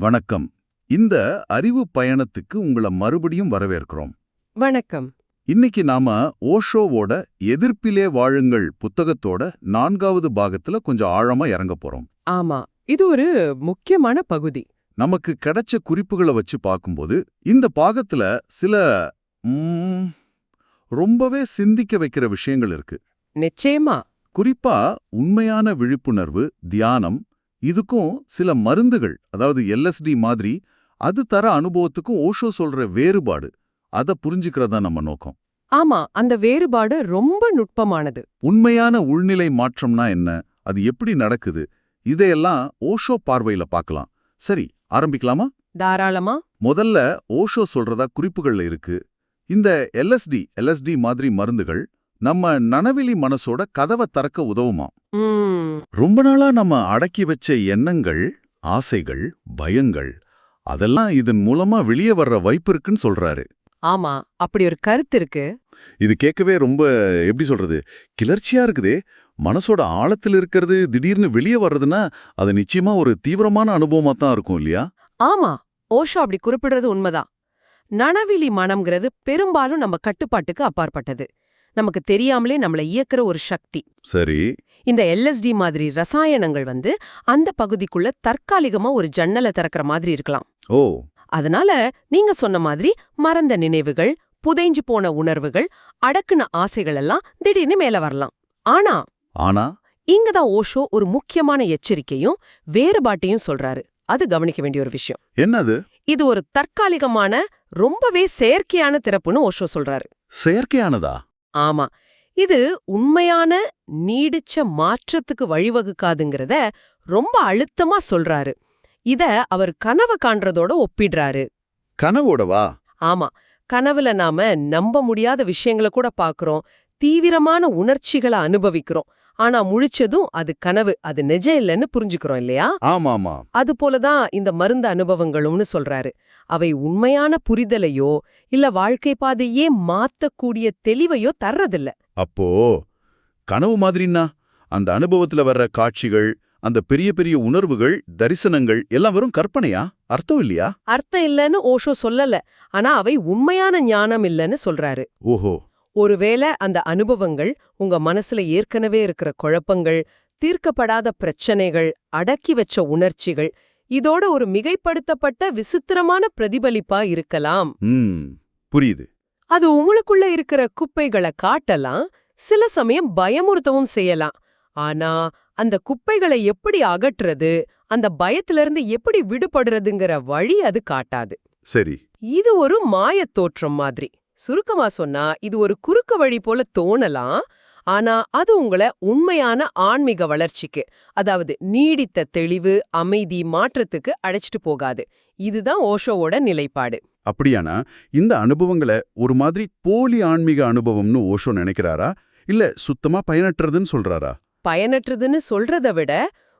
வணக்கம். இந்த அறிவு பயணத்துக்கு உங்களை மறுபடியும் வரவேற்கிறோம். வணக்கம். இன்னைக்கு நாம ஓஷோவோட எதிர்ப்பிலே வாழுங்கள் புத்தகத்தோட நான்காவது பாகத்துல கொஞ்சம் ஆழமா இறங்க போறோம். ஆமா இது ஒரு முக்கியமான பகுதி. நமக்கு கிடைச்ச குறிப்புகளை வச்சு பார்க்கும்போது இந்த பாகத்துல சில ம், ரொம்பவே சிந்திக்க வைக்கிற விஷயங்கள் இருக்கு. நிச்சயமா. குறிப்பா உண்மையான விழிப்புணர்வு தியானம் இதுக்கும் சில மருந்துகள் அதாவது எல்எஸ்டி மாதிரி அது தர அனுபவத்துக்கும் ஓஷோ சொல்ற வேறுபாடு அத புரிஞ்சுக்கிறதா நம்ம நோக்கம். ஆமா அந்த வேறுபாடு ரொம்ப நுட்பமானது. உண்மையான உள்நிலை மாற்றம்னா என்ன? அது எப்படி நடக்குது? இதையெல்லாம் ஓஷோ பார்வையில பார்க்கலாம். சரி ஆரம்பிக்கலாமா? தாராளமா. முதல்ல ஓஷோ சொல்றதா குறிப்புகள்ல இருக்கு. இந்த எல்எஸ்டி எல்எஸ்டி மாதிரி மருந்துகள் நம்ம நனவிலி மனசோட கதவை திறக்க உதவுமா? ரொம்ப நாளா நம்ம அடக்கி வச்ச எண்ணங்கள் ஆசைகள் பயங்கள் அதெல்லாம் இதன் மூலமா வெளியே வர்ற வாய்ப்பு இருக்குன்னு சொல்றாரு. ஆமா அப்படி ஒரு கருத்து இருக்கு. இது கேட்கவே ரொம்ப எப்படி சொல்றது கிளர்ச்சியா இருக்குதே. மனசோட ஆழத்தில் இருக்கிறது திடீர்னு வெளியே வர்றதுன்னா அது நிச்சயமா ஒரு தீவிரமான அனுபவமா தான் இருக்கும் இல்லையா? ஆமா ஓஷோ அப்படி குறிப்பிடுறது உண்மைதான். நனவிலி மனம்ங்கிறது பெரும்பாலும் நம்ம கட்டுப்பாட்டுக்கு அப்பாற்பட்டது. நமக்கு தெரியாமலே நம்மள இயக்குற ஒரு சக்தி. சரி. இந்த எல்எஸ்டி மாதிரி ரசாயனங்கள் வந்து அந்த பகுதிக்குள்ள தற்காலிகமா ஒரு ஜன்னலை திறக்கிற மாதிரி இருக்கலாம். ஓ. அதனால நீங்க சொன்ன மாதிரி மறந்த நினைவுகள் புதைஞ்சு போன உணர்வுகள் அடக்குன ஆசைகள் எல்லாம் திடீர்னு மேல வரலாம். ஆனா ஆனா? இங்கதான் ஓஷோ ஒரு முக்கியமான எச்சரிக்கையும் வேறுபாட்டையும் சொல்றாரு. அது கவனிக்க வேண்டிய ஒரு விஷயம். என்னது? இது ஒரு தற்காலிகமான ரொம்பவே செயற்கையான திறப்புன்னு ஓஷோ சொல்றாரு. செயற்கையானதா? ஆமா. இது உண்மையான நீடிச்ச மாற்றத்துக்கு வழிவகுக்காதுங்கிறத ரொம்ப அழுத்தமா சொல்றாரு. இத அவர் கனவு காண்றதோட ஒப்பிடுறாரு. கனவோடவா? ஆமா. கனவுல நாம நம்ப முடியாத விஷயங்களை கூட பாக்குறோம். தீவிரமான உணர்ச்சிகளை அனுபவிக்கிறோம். ஆனா முழிச்சதும் அது கனவு அது நிஜம் இல்லைன்னு புரிஞ்சுக்கிறோம் இல்லையா? ஆமாமா. அது போலதான் இந்த மருந்து அனுபவங்களும்னு சொல்றாரு. அவை உண்மையான புரிதலையோ இல்ல வாழ்க்கை பாதையே மாத்தக்கூடிய தெளிவையோ தர்றதில்ல. அப்போ கனவு மாதிரின்னா? அந்த அனுபவத்துல வர்ற காட்சிகள் அந்த பெரிய பெரிய உணர்வுகள் தரிசனங்கள் எல்லாம் வெறும் கற்பனையா? அர்த்தம் இல்லையா? அர்த்தம் இல்லைன்னு ஓஷோ சொல்லல. ஆனா அவை உண்மையான ஞானம் இல்லைன்னு சொல்றாரு. ஓஹோ. ஒருவேளை அந்த அனுபவங்கள் உங்க மனசுல ஏற்கனவே இருக்கிற குழப்பங்கள் தீர்க்கப்படாத பிரச்சனைகள் அடக்கி வச்ச உணர்ச்சிகள் இதோட ஒரு மிகைப்படுத்தப்பட்ட விசித்திரமான பிரதிபலிப்பா இருக்கலாம். புரியுது. அது உங்களுக்குள்ள இருக்கிற குப்பைகளை காட்டலாம் சில சமயம் பயமுறுத்தவும் செய்யலாம். ஆனா அந்த குப்பைகளை எப்படி அகற்றுறது அந்த பயத்திலிருந்து எப்படி விடுபடுறதுங்கிற வழி அது காட்டாது. சரி. இது ஒரு மாயத் தோற்றம் மாதிரி. சுருக்கமா சொன்னா இது ஒரு குறுக்க வழி போல தோணலாம் ஆனா அது உங்கள உண்மையான ஆன்மீக வளர்ச்சிக்கு அதாவது நீடித்த தெளிவு அமைதி மாற்றத்துக்கு அழைச்சிட்டு போகாது. இதுதான் ஓஷோவோட நிலைப்பாடு. அப்படியானா? இந்த அனுபவங்களை ஒரு மாதிரி போலி ஆன்மீக அனுபவம்னு ஓஷோ நினைக்கிறாரா? இல்ல சுத்தமா பயனற்றதுன்னு சொல்றாரா? பயனற்றதுன்னு சொல்றத விட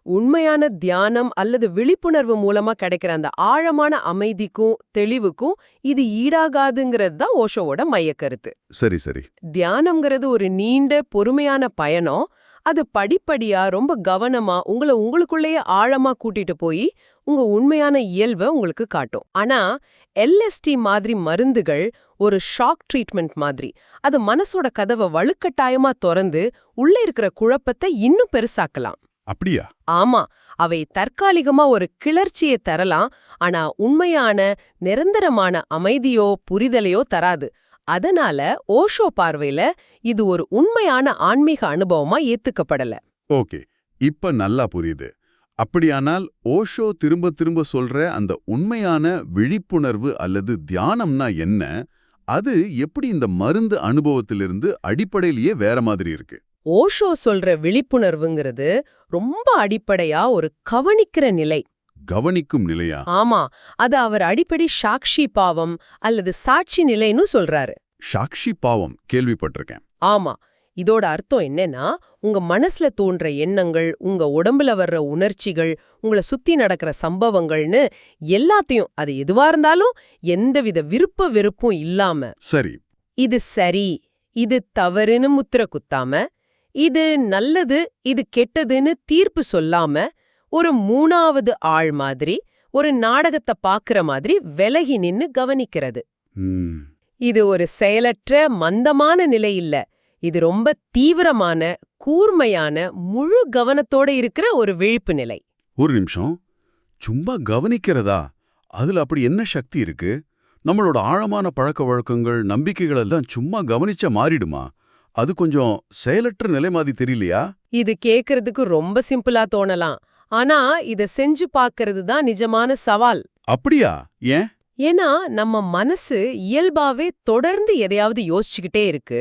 உண்மையான தியானம் அல்லது விழிப்புணர்வு மூலமா கிடைக்கிற அந்த ஆழமான அமைதிக்கும் தெளிவுக்கும் இது ஈடாகாதுங்கிறது தான் ஓஷோவோட மையக்கருத்து. சரி சரி. தியானம்ங்கிறது ஒரு நீண்ட பொறுமையான பயணம். அது படிப்படியா ரொம்ப கவனமா உங்களை உங்களுக்குள்ளேயே ஆழமா கூட்டிட்டு போய் உங்க உண்மையான இயல்பை உங்களுக்கு காட்டும். ஆனா எல்எஸ்டி மாதிரி மருந்துகள் ஒரு ஷாக் ட்ரீட்மெண்ட் மாதிரி அது மனசோட கதவை வலுக்கட்டாயமா திறந்து உள்ள இருக்கிற குழப்பத்தை இன்னும் பெருசாக்கலாம். அப்படியா? ஆமா அவை தற்காலிகமா ஒரு கிளர்ச்சியை தரலாம் ஆனா உண்மையான நிரந்தரமான அமைதியோ புரிதலையோ தராது. அதனால ஓஷோ பார்வையில இது ஒரு உண்மையான ஆன்மீக அனுபவமா ஏத்துக்கப்படல. ஓகே இப்ப நல்லா புரியுது. அப்படியானால் ஓஷோ திரும்ப திரும்ப சொல்ற அந்த உண்மையான விழிப்புணர்வு அல்லது தியானம்னா என்ன? அது எப்படி இந்த மருந்து அனுபவத்திலிருந்து அடிப்படையிலேயே வேற மாதிரி இருக்கு? ஓஷோ சொல்ற விழிப்புணர்வுங்கிறது ரொம்ப அடிப்படையா ஒரு கவனிக்கிற நிலை. கவனிக்கும் நிலையா? ஆமா. அது அவர் அடிப்படை சாட்சி பாவம் அல்லது சாட்சி நிலைன்னு சொல்றாரு. சாக்ஷி பாவம் கேள்விப்பட்டிருக்கேன். ஆமா. இதோட அர்த்தம் என்னன்னா உங்க மனசுல தோன்ற எண்ணங்கள் உங்க உடம்புல வர்ற உணர்ச்சிகள் உங்களை சுத்தி நடக்கிற சம்பவங்கள்னு எல்லாத்தையும் அது எதுவா இருந்தாலும் எந்தவித விருப்ப வெறுப்பும் இல்லாம சரி. இது சரி இது தவறுன்னு முத்திர குத்தாம இது நல்லது இது கெட்டதுன்னு தீர்ப்பு சொல்லாம ஒரு மூணாவது ஆள் மாதிரி ஒரு நாடகத்தை பாக்குற மாதிரி விலகி நின்னு கவனிக்கிறது. இது ஒரு செயலற்ற மந்தமான நிலை இல்ல. இது ரொம்ப தீவிரமான கூர்மையான முழு கவனத்தோட இருக்கிற ஒரு விழிப்பு நிலை. ஒரு நிமிஷம். சும்மா கவனிக்கிறதா? அதுல அப்படி என்ன சக்தி இருக்கு? நம்மளோட ஆழமான பழக்க வழக்கங்கள் நம்பிக்கைகள் எல்லாம் சும்மா கவனிச்சா மாறிடுமா? அது கொஞ்சம் செயலற்ற நிலை மாதிரி தெரியலையா? இது கேக்குறதுக்கு ரொம்ப சிம்பிளா தோணலாம். ஆனா இத செஞ்சு பார்க்கிறது தான் நிஜமான சவால். அப்படியா? ஏன்? ஏன்னா நம்ம மனசு இயல்பாவே தொடர்ந்து எதையாவது யோசிச்சுக்கிட்டே இருக்கு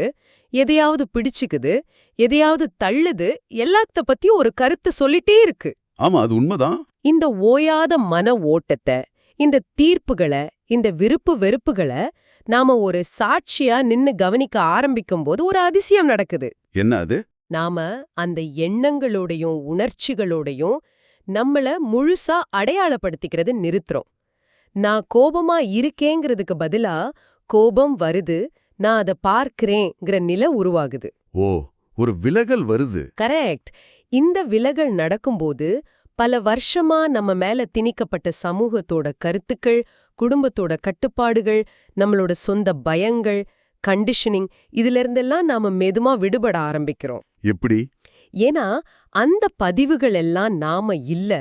எதையாவது பிடிச்சுக்குது எதையாவது தள்ளுது எல்லாத்த பத்தியும் ஒரு கருத்தை சொல்லிட்டே இருக்கு. ஆமா அது உண்மைதான். இந்த ஓயாத மன ஓட்டத்தை இந்த தீர்ப்புகளை இந்த விருப்பு வெறுப்புகளை நாம ஒரு சாட்சியா நின்னு கவனிக்க ஆரம்பிக்கும் போது ஒரு அதிசயம் நடக்குது. என்ன அது? நாம அந்த எண்ணங்களோடையும் உணர்ச்சிகளோடையும் நம்மள முழுசா அடையாளப்படுத்திக்கிறது நிறுத்துறோம். நான் கோபமா இருக்கேங்கிறதுக்கு பதிலா கோபம் வருது நான் அதை பார்க்கிறேங்கிற நிலை உருவாகுது. ஓ ஒரு விலகல் வருது. கரெக்ட். இந்த விலகல் நடக்கும்போது பல வருஷமா நம்ம மேல திணிக்கப்பட்ட சமூகத்தோட கருத்துக்கள் குடும்பத்தோட கட்டுப்பாடுகள் நம்மளோட சொந்த பயங்கள் கண்டிஷனிங் இதுல இருந்தெல்லாம் நாம மெதுமா விடுபட ஆரம்பிக்கிறோம். எப்படி? ஏன்னா அந்த பதிவுகள் எல்லாம் நாம இல்ல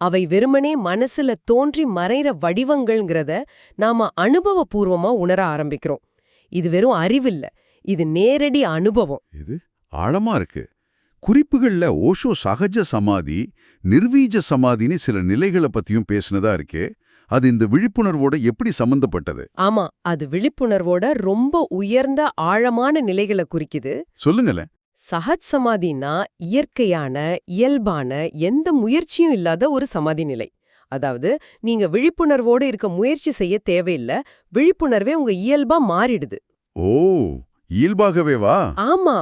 அவை வெறுமனே மனசுல தோன்றி மறைற வடிவங்கள்ங்கிறத நாம அனுபவபூர்வமா உணர ஆரம்பிக்கிறோம். இது வெறும் அறிவில்ல இது நேரடி அனுபவம். இது ஆழமா இருக்கு. குறிப்புகள்ல ஓஷோ சகஜ சமாதி நிர்வீஜ சமாதின்னு சில நிலைகளை பத்தியும் பேசுனதா இருக்கே அது இந்த விழிப்புணர்வோட எப்படி சம்பந்தப்பட்டது? ஆமா அது விழிப்புணர்வோட ரொம்ப உயர்ந்த ஆழமான நிலைகளை குறிக்குது. சொல்லுங்களேன். சஹஜ் சமாதினா இயற்கையான இயல்பான எந்த முயற்சியும் இல்லாத ஒரு சமாதி நிலை. அதாவது நீங்க விழிப்புணர்வோட இருக்க முயற்சி செய்ய தேவையில்ல விழிப்புணர்வே உங்க இயல்பா மாறிடுது. ஓ இயல்பாகவே வா ஆமா.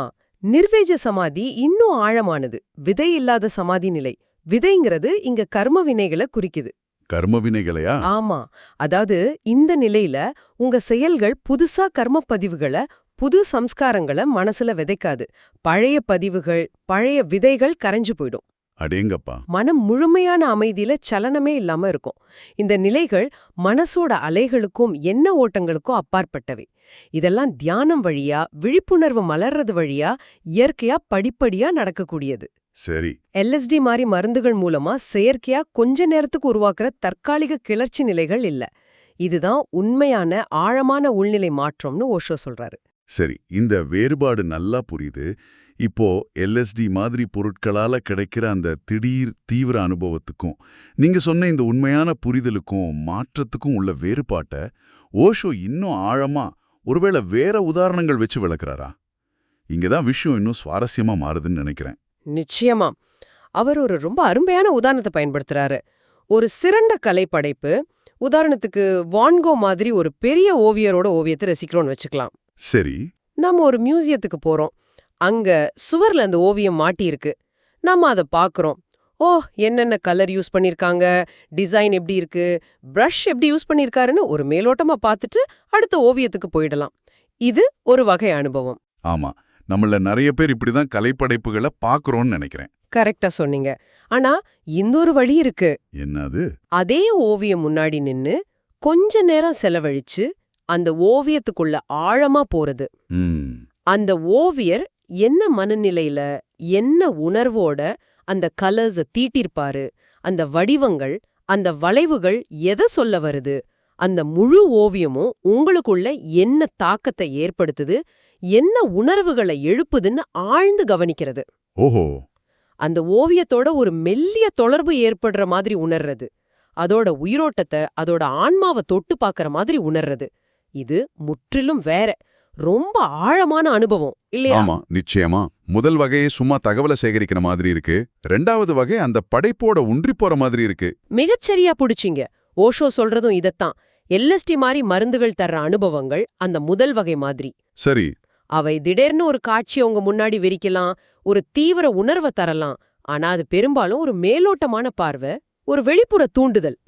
நிர்வேஜ சமாதி இன்னும் ஆழமானது. விதை இல்லாத சமாதி நிலை. விதைங்கிறது இங்க கர்ம வினைகளை குறிக்குது. கர்ம வினைகளையா? ஆமா. அதாவது இந்த நிலையில உங்க செயல்கள் புதுசா கர்ம பதிவுகளை புது சம்ஸ்காரங்களை மனசுல விதைக்காது. பழைய பதிவுகள் பழைய விதைகள் கரைஞ்சு போயிடும். அடேங்கப்பா. மனம் முழுமையான அமைதியில சலனமே இல்லாம இருக்கும். இந்த நிலைகள் மனசோட அலைகளுக்கும் எண்ண ஓட்டங்களுக்கும் அப்பாற்பட்டவை. இதெல்லாம் தியானம் வழியா விழிப்புணர்வு மலர்றது வழியா இயற்கையா படிப்படியா நடக்கக்கூடியது. சரி. எல்எஸ்டி மாதிரி மருந்துகள் மூலமா செயற்கையா கொஞ்ச நேரத்துக்கு உருவாக்குற தற்காலிக கிளர்ச்சி நிலைகள் இல்ல. இதுதான் உண்மையான ஆழமான உள்நிலை மாற்றம்னு ஓஷோ சொல்றாரு. சரி இந்த வேறுபாடு நல்லா புரியுது. இப்போ எல்எஸ்டி மாதிரி பொருட்களால கிடைக்கிற அந்த திடீர் தீவிர அனுபவத்துக்கும் நீங்க சொன்ன இந்த உண்மையான புரிதலுக்கும் மாற்றத்துக்கும் உள்ள வேறுபாட்டை ஓஷோ இன்னும் ஆழமா ஒருவேளை வேற உதாரணங்கள் வச்சு விளக்குறாரா? இங்கதான் விஷயம் இன்னும் சுவாரஸ்யமா மாறுதுன்னு நினைக்கிறேன். நிச்சயமா. அவர் ஒரு ரொம்ப அருமையான உதாரணத்தை பயன்படுத்துறாரு. ஒரு சிறந்த கலைப்படைப்பு உதாரணத்துக்கு வான்கோ மாதிரி ஒரு பெரிய ஓவியரோட ஓவியத்தை ரசிக்கிறோம்னு வச்சுக்கலாம். சரி. நாம ஒரு மியூசியத்துக்கு போறோம். அங்க சுவர்ல அந்த ஓவியம் மாட்டியிருக்கு. நாம அதை பார்க்கறோம் ஓ என்னென்ன கலர் யூஸ் பண்ணிருக்காங்க? டிசைன் எப்படி இருக்கு? பிரஷ் எப்படி யூஸ் பண்ணிருக்காருன்னு ஒரு மேலோட்டமா பார்த்துட்டு அடுத்த ஓவியத்துக்கு போயிடலாம். இது ஒரு வகை அனுபவம். ஆமா. நம்மள நிறைய பேர் இப்படிதான் கலைப்படைப்புகளை பாக்குறோம்னு நினைக்கிறேன். கரெக்டா சொன்னீங்க. ஆனா இன்னொரு வழி இருக்கு. என்னது அதே? ஓவியம் முன்னாடி நின்னு கொஞ்ச நேரம் செலவழிச்சு அந்த ஓவியத்துக்குள்ள ஆழமா போறது. அந்த ஓவியர் என்ன மனநிலையில என்ன உணர்வோட அந்த கலர்ஸ தீட்டிருப்பாரு அந்த வடிவங்கள் அந்த வளைவுகள் எதை சொல்ல வருது அந்த முழு ஓவியமும் உங்களுக்குள்ள என்ன தாக்கத்தை ஏற்படுத்துது என்ன உணர்வுகளை எழுப்புதுன்னு ஆழ்ந்து கவனிக்கிறது. ஓஹோ. அந்த ஓவியத்தோட ஒரு மெல்லிய தொடர்பு ஏற்படுற மாதிரி உணர்றது அதோட உயிரோட்டத்தை அதோட ஆன்மாவை தொட்டு பார்க்கற மாதிரி உணர்றது. இது முற்றிலும் வேற. ரொம்ப ஆழமான அனுபவம் இல்லையா? ஆமா நிச்சயமா. முதல் வகையே சும்மா தகவலை சேகரிக்கிற மாதிரி இருக்கு. ரெண்டாவது வகை அந்த படைப்போட ஒன்றி போற மாதிரி இருக்கு. மிகச்சரியா புடிச்சிங்க. ஓஷோ சொல்றதும் இதத்தான். எல்எஸ்டி மாதிரி மருந்துகள் தர்ற அனுபவங்கள் அந்த முதல் வகை மாதிரி. சரி. அவை திடீர்னு ஒரு காட்சியை உங்க முன்னாடி விரிக்கலாம் ஒரு தீவிர உணர்வை தரலாம். ஆனா அது பெரும்பாலும் ஒரு மேலோட்டமான பார்வை ஒரு வெளிப்புற தூண்டுதல்.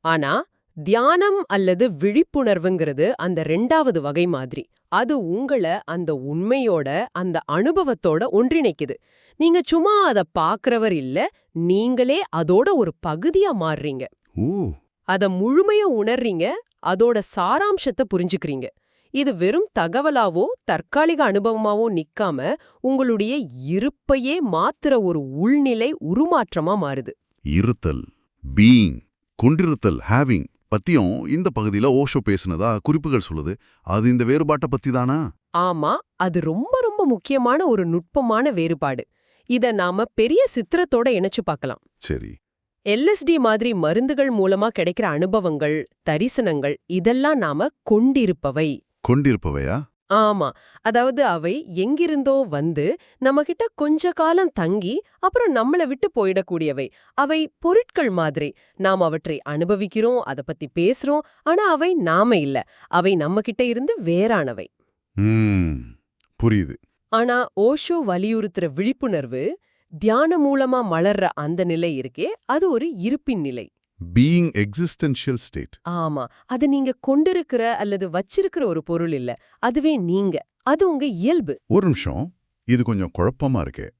ஆனா தியானம் அல்லது விழிப்புணர்வுங்கிறது அந்த ரெண்டாவது வகை மாதிரி. அது உங்கள அந்த உண்மையோட அந்த அனுபவத்தோட ஒன்றிணைக்குது. நீங்க சும்மா அத பாக்குறவர் இல்ல நீங்களே அதோட ஒரு பகுதியா மாறுறீங்க. அத முழுமையா உணர்றீங்க அதோட சாராம்சத்தை புரிஞ்சுக்கிறீங்க. இது வெறும் தகவலாவோ தற்காலிக அனுபவமாவோ நிக்காம உங்களுடைய இருப்பையே மாத்துற ஒரு உள்நிலை உருமாற்றமா மாறுது. இருத்தல் பீயிங் கொண்டிருத்தல் ஹேவிங் பத்தியும் இந்த பகுதியில ஓஷோ பேசுனதா குறிப்புகள் சொல்லுது. அது இந்த வேறுபாட்டை பத்தி தானா ஆமா அது ரொம்ப ரொம்ப முக்கியமான ஒரு நுட்பமான வேறுபாடு. இத நாம பெரிய சித்திரத்தோட இணைச்சு பார்க்கலாம். சரி. எல்எஸ்டி மாதிரி மருந்துகள் மூலமா கிடைக்கிற அனுபவங்கள் தரிசனங்கள் இதெல்லாம் நாம கொண்டிருப்பவை. கொண்டிருப்பவையா? ஆமா. அதாவது அவை எங்கிருந்தோ வந்து நம்மகிட்ட கொஞ்ச காலம் தங்கி அப்புறம் நம்மள விட்டு போயிடக்கூடியவை. அவை பொருட்கள் மாதிரி. நாம் அவற்றை அனுபவிக்கிறோம் அத பத்தி பேசுறோம் ஆனா அவை நாம இல்ல. அவை நம்மகிட்ட இருந்து வேறானவை. புரியுது. ஆனா ஓஷோ வலியுறுத்துற விழிப்புணர்வு தியானம் மூலமா மலர்ற அந்த நிலை இருக்கே அது ஒரு இருப்பின் நிலை. பீயிங் எக்ஸிஸ்டென்ஷியல் ஸ்டேட் ஆமா. அது நீங்க கொண்டிருக்கிற அல்லது வச்சிருக்கிற ஒரு பொருள் இல்ல. அதுவே நீங்க. அது உங்க இயல்பு. ஒரு நிமிஷம். இது கொஞ்சம் குழப்பமா இருக்கே.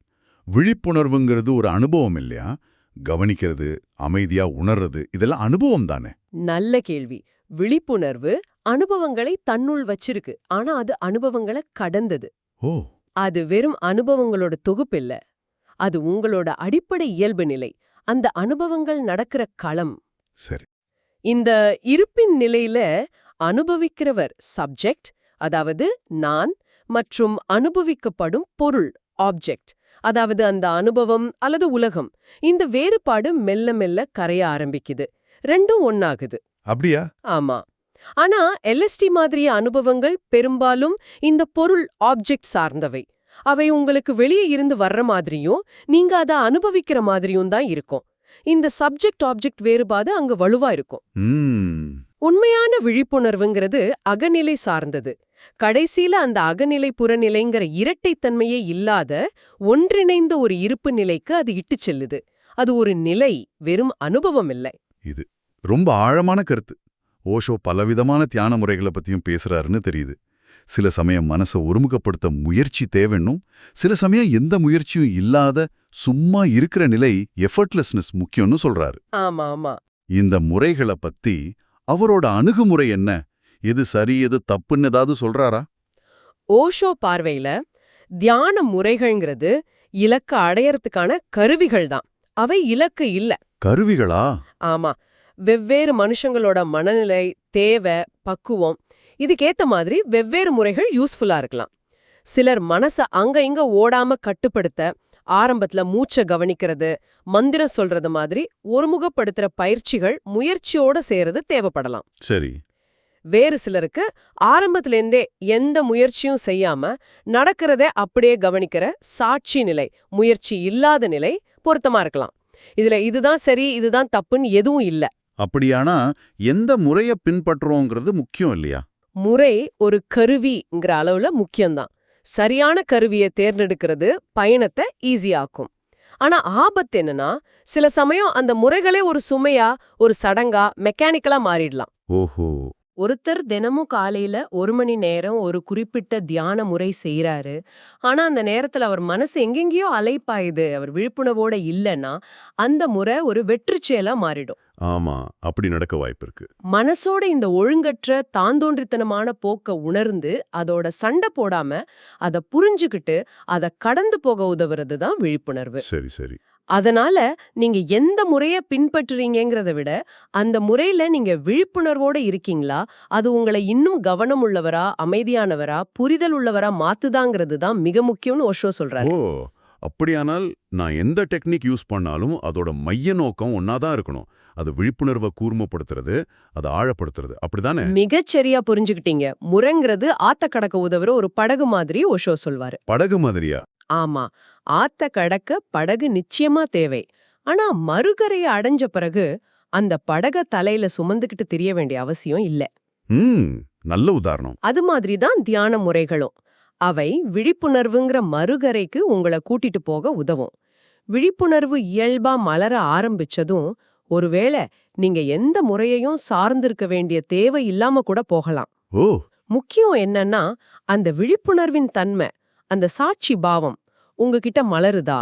விழிப்புணர்வுங்கிறது ஒரு அனுபவம் இல்லையா? கவனிக்கிறது அமைதியா உணர்றது இதெல்லாம் அனுபவம் தானே? நல்ல கேள்வி. விழிப்புணர்வு அனுபவங்களை தன்னுள் வச்சிருக்கு. ஆனா அது அனுபவங்களை கடந்தது. ஓ. அது வெறும் அனுபவங்களோட தொகுப்பில்ல அது உங்களோட அடிப்படை இயல்பு நிலை. அந்த அனுபவங்கள் நடக்கிற களம். சரி. இந்த இருப்பின் நிலையில அனுபவிக்கிறவர் சப்ஜெக்ட் அதாவது நான் மற்றும் அனுபவிக்கப்படும் பொருள் ஆப்ஜெக்ட். அதாவது அந்த அனுபவம் அல்லது உலகம். இந்த வேறுபாடு மெல்ல மெல்ல கரைய ஆரம்பிக்குது. ரெண்டும் ஒன்னாகுது அப்படியா? ஆமா. ஆனா எல்எஸ்டி மாதிரிய அனுபவங்கள் பெரும்பாலும் இந்த பொருள் ஆப்ஜெக்ட் சார்ந்தவை. அவை உங்களுக்கு வெளியே இருந்து வர்ற மாதிரியும் நீங்க அதை அனுபவிக்கிற மாதிரியும் தான் இருக்கும். இந்த சப்ஜெக்ட் ஆப்ஜெக்ட் வேறுபாடு அங்க வலுவா இருக்கும். உண்மையான விழிப்புணர்வுங்கிறது அகநிலை சார்ந்தது. கடைசியில அந்த அகநிலை புறநிலைங்கிற இரட்டைத்தன்மையே இல்லாத ஒன்றிணைந்த ஒரு இருப்பு நிலைக்கு அது இட்டுச் செல்லுது. அது ஒரு நிலை வெறும் அனுபவம் இல்லை. இது ரொம்ப ஆழமான கருத்து. ஓஷோ பலவிதமான தியான முறைகளை பத்தியும் பேசுறாருன்னு தெரியுது. சில சமயம் மனசை ஒருமுகப்படுத்த முயற்சி தேவைன்னும் சில சமயம் எந்த முயற்சியும் இல்லாத சும்மா இருக்கிற நிலை எஃபர்ட்லெஸ்னஸ் முக்கியம்னு சொல்றாரு. ஆமா ஆமா. இந்த முறைகளை பத்தி அவரோட அணுகுமுறை என்ன? எது சரி எது தப்புன்னு ஏதாவது சொல்றாரா? ஓஷோ பார்வையில தியான முறைகள்ங்கிறது இலக்க அடையறதுக்கான கருவிகள் தான். அவை இலக்கு இல்ல. கருவிகளா? ஆமா. வெவ்வேறு மனுஷங்களோட மனநிலை தேவை பக்குவம் இதுக்கேத்த மாதிரி வெவ்வேறு முறைகள் யூஸ்ஃபுல்லா இருக்கலாம். சிலர் மனச அங்க இங்க ஓடாம கட்டுப்படுத்த ஆரம்பத்துல மூச்சை கவனிக்கிறது மந்திரம் சொல்றது மாதிரி ஒருமுகப்படுத்துற பயிற்சிகள் முயற்சியோட செய்யறது தேவைப்படலாம். சரி. வேறு சிலருக்கு ஆரம்பத்திலேருந்தே எந்த முயற்சியும் செய்யாம நடக்கிறதே அப்படியே கவனிக்கிற சாட்சி நிலை முயற்சி இல்லாத நிலை பொருத்தமா இருக்கலாம். இதுல இதுதான் சரி இதுதான் தப்புன்னு எதுவும் இல்ல. அப்படியானா எந்த முறைய பின்பற்றுறோங்கிறது முக்கியம் இல்லையா? முறை ஒரு கருவிங்கிற அளவுல முக்கியம்தான். சரியான கருவியை தேர்ந்தெடுக்கிறது பயணத்தை ஈஸியாக்கும். ஆனா ஆபத்து என்னன்னா சில சமயம் அந்த முறைகளே ஒரு சுமையா ஒரு சடங்கா மெக்கானிக்கலா மாறிடலாம். ஓஹோ. ஒருத்தர் தினமும் காலையில ஒரு மணி நேரம் ஒரு குறிப்பிட்ட தியான முறை செய்யறாரு ஆனா அந்த நேரத்துல அவர் மனசு எங்கெங்கேயோ அலைப்பாயுது. அவர் விழிப்புணர்வோட இல்லைன்னா அந்த முறை ஒரு வெற்றிச் செயலா மாறிடும். ஆமா அப்படி நடக்க வாய்ப்பு இருக்கு. மனசோட இந்த ஒழுங்கற்ற தாந்தோன்றித்தனமான போக்க உணர்ந்து அதோட சண்டை போடாம அத புரிஞ்சுக்கிட்டு அத கடந்து போக உதவுறது தான் விழிப்புணர்வு. சரி சரி. அதனால நீங்க எந்த முறைய பின்பற்றுறீங்கங்கிறத விட அந்த முறையில நீங்க விழிப்புணர்வோட இருக்கீங்களா? அது உங்களை இன்னும் கவனம் உள்ளவரா அமைதியானவரா புரிதல் உள்ளவரா மாத்துதாங்கிறது தான் மிக முக்கியம்னு ஓஷோ சொல்றாரு. அப்படியானால் நான் எந்த டெக்னிக் யூஸ் பண்ணாலும் அதோட மைய நோக்கம் ஒன்னாதான் இருக்கணும். அது விழிப்புணர்வை கூர்மப்படுத்துறது அதை ஆழப்படுத்துறது. அப்படிதானே? மிகச்சரியா புரிஞ்சுக்கிட்டீங்க. முறைங்கிறது ஆத்த கடக்க உதவுற ஒரு படகு மாதிரி ஓஷோ சொல்வாரு. படகு மாதிரியா? ஆமா. ஆத்த கடக்க படகு நிச்சயமா தேவை. ஆனா மறுகரைய அடைஞ்ச பிறகு அந்த படக தலையில சுமந்துக்கிட்டு தெரிய வேண்டிய அவசியம் இல்ல. ம் நல்ல உதாரணம். அது மாதிரி தான் தியான முறைகளும். அவை விழிப்புணர்வுங்கிற மறுகரைக்கு உங்களை கூட்டிட்டு போக உதவும். விழிப்புணர்வு இயல்பா மலர ஆரம்பிச்சதும் ஒருவேளை நீங்க எந்த முறையையும் சார்ந்திருக்க வேண்டிய தேவை இல்லாம கூட போகலாம். ஓ. முக்கியம் என்னன்னா அந்த விழிப்புணர்வின் தன்மை. அந்த சாட்சி பாவம் உங்ககிட்ட மலருதா?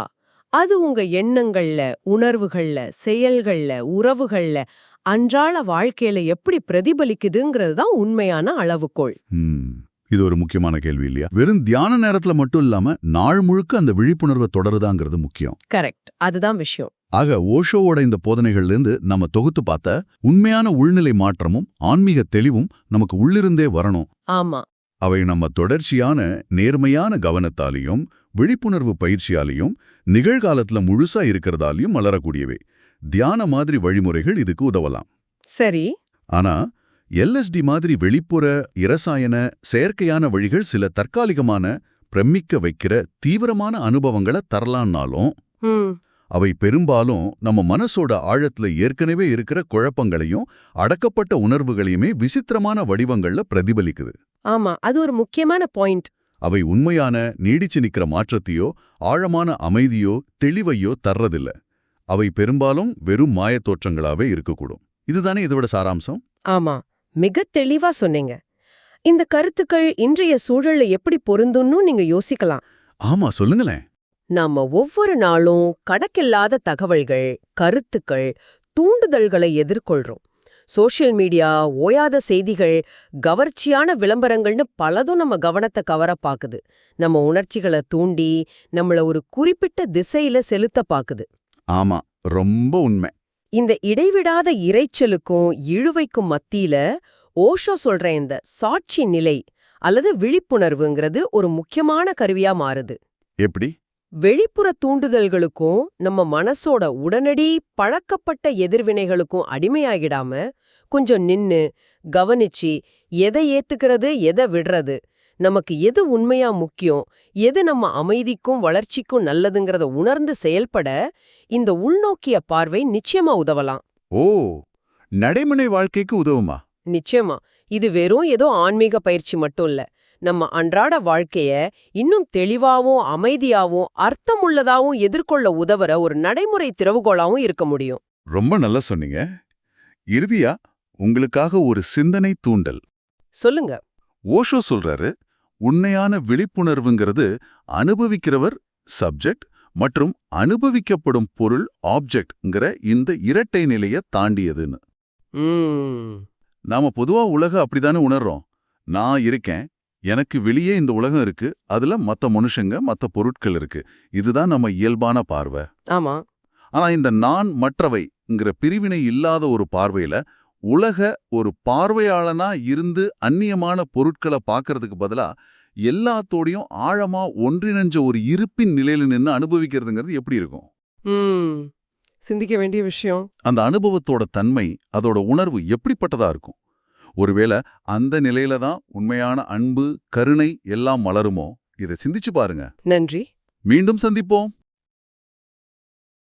அது உங்க எண்ணங்கள்ல உணர்வுகள்ல செயல்கள்ல உறவுகள்ல அன்றாட வாழ்க்கையில எப்படி பிரதிபலிக்குதுங்கிறது தான் உண்மையான அளவுகோல் ம், இது ஒரு முக்கியமான கேள்வி இல்லையா? வெறும் தியான நேரத்துல மட்டும் இல்லாம நாள் முழுக்க அந்த விழிப்புணர்வை தொடருதாங்கிறது முக்கியம். கரெக்ட். அதுதான் விஷயம். ஆக ஓஷோவோட இந்த போதனைகள்ல இருந்து நம்ம தொகுத்து பார்த்த உண்மையான உள்நிலை மாற்றமும் ஆன்மீக தெளிவும் நமக்கு உள்ளிருந்தே வரணும். ஆமா. அவை நம்ம தொடர்ச்சியான நேர்மையான கவனத்தாலையும் விழிப்புணர்வு பயிற்சியாலையும் நிகழ்காலத்துல முழுசா இருக்கிறதாலையும் மலரக்கூடியவை. தியான மாதிரி வழிமுறைகள் இதுக்கு உதவலாம். சரி. ஆனா எல்எஸ்டி மாதிரி வெளிப்புற இரசாயன செயற்கையான வழிகள் சில தற்காலிகமான பிரமிக்க வைக்கிற தீவிரமான அனுபவங்களை தரலான்னாலும் அவை பெரும்பாலும் நம்ம மனசோட ஆழத்துல ஏற்கனவே இருக்கிற குழப்பங்களையும் அடக்கப்பட்ட உணர்வுகளையுமே விசித்திரமான வடிவங்கள்ல பிரதிபலிக்குது. ஆமா அது ஒரு முக்கியமான பாயிண்ட். அவை உண்மையான நீடிச்சு நிக்கிற மாற்றத்தையோ ஆழமான அமைதியோ தெளிவையோ தர்றதில்ல. அவை பெரும்பாலும் வெறும் மாயத் தோற்றங்களாவே இருக்கக்கூடும். இதுதானே இதோட சாராம்சம்? ஆமா மிக தெளிவா சொன்னீங்க. இந்த கருத்துக்கள் இன்றைய சூழல்ல எப்படி பொருந்தும்னு நீங்க யோசிக்கலாம். ஆமா சொல்லுங்களேன். நாம ஒவ்வொரு நாளும் கணக்கில்லாத தகவல்கள் கருத்துக்கள் தூண்டுதல்களை எதிர்கொள்றோம். சோஷியல் மீடியா ஓயாத செய்திகள் கவர்ச்சியான விளம்பரங்கள்னு பலதும் நம்ம கவனத்தை கவர பாக்குது. நம்ம உணர்ச்சிகளை தூண்டி நம்மள ஒரு குறிப்பிட்ட திசையில செலுத்த பாக்குது. ஆமா ரொம்ப உண்மை. இந்த இடைவிடாத இரைச்சலுக்கும் இழுவைக்கும் மத்தியில ஓஷோ சொல்ற இந்த சாட்சி நிலை அல்லது விழிப்புணர்வுங்கிறது ஒரு முக்கியமான கருவியா மாறுது. எப்படி? வெளிப்புற தூண்டுதல்களுக்கும் நம்ம மனசோட உடனடி பழக்கப்பட்ட எதிர்வினைகளுக்கும் அடிமையாகிடாம கொஞ்சம் நின்னு கவனிச்சு எதை ஏத்துக்கிறது எதை விடுறது நமக்கு எது உண்மையா முக்கியம் எது நம்ம அமைதிக்கும் வளர்ச்சிக்கும் நல்லதுங்கிறத உணர்ந்து செயல்பட இந்த உள்நோக்கிய பார்வை நிச்சயமா உதவலாம். ஓ நடைமுறை வாழ்க்கைக்கு உதவுமா? நிச்சயமா. இது வெறும் ஏதோ ஆன்மீக பயிற்சி மட்டும் இல்ல. நம்ம அன்றாட வாழ்க்கைய இன்னும் தெளிவாவும் அமைதியாவும் அர்த்தமுள்ளதாவும் எதிர்கொள்ள உதவுற ஒரு நடைமுறை திறவுகோலாவும் இருக்க முடியும். ரொம்ப நல்லா சொன்னீங்க. இறுதியா உங்களுக்காக ஒரு சிந்தனை தூண்டல். சொல்லுங்க. ஓஷோ சொல்றாரு உண்மையான விழிப்புணர்வுங்கிறது அனுபவிக்கிறவர் சப்ஜெக்ட் மற்றும் அனுபவிக்கப்படும் பொருள் ஆப்ஜெக்ட்ங்கிற இந்த இரட்டை நிலைய தாண்டியதுன்னு. நாம பொதுவா உலக அப்படிதானே உணர்றோம். நான் இருக்கேன் எனக்கு வெளியே இந்த உலகம் இருக்கு அதுல மத்த மனுஷங்க மத்த பொருட்கள் இருக்கு. இதுதான் நம்ம இயல்பான பார்வை. ஆமா. ஆனா இந்த நான் மற்றவைங்கிற பிரிவினை இல்லாத ஒரு பார்வையில உலக ஒரு பார்வையாளனா இருந்து அந்நியமான பொருட்களை பார்க்கறதுக்கு பதிலா எல்லாத்தோடையும் ஆழமா ஒன்றிணைஞ்ச ஒரு இருப்பின் நிலையில நின்னு அனுபவிக்கிறதுங்கிறது எப்படி இருக்கும்? சிந்திக்க வேண்டிய விஷயம். அந்த அனுபவத்தோட தன்மை அதோட உணர்வு எப்படிப்பட்டதா இருக்கும்? ஒருவேளை அந்த நிலையில தான் உண்மையான அன்பு கருணை எல்லாம் மலருமோ? இதை சிந்திச்சு பாருங்க. நன்றி. மீண்டும் சந்திப்போம்.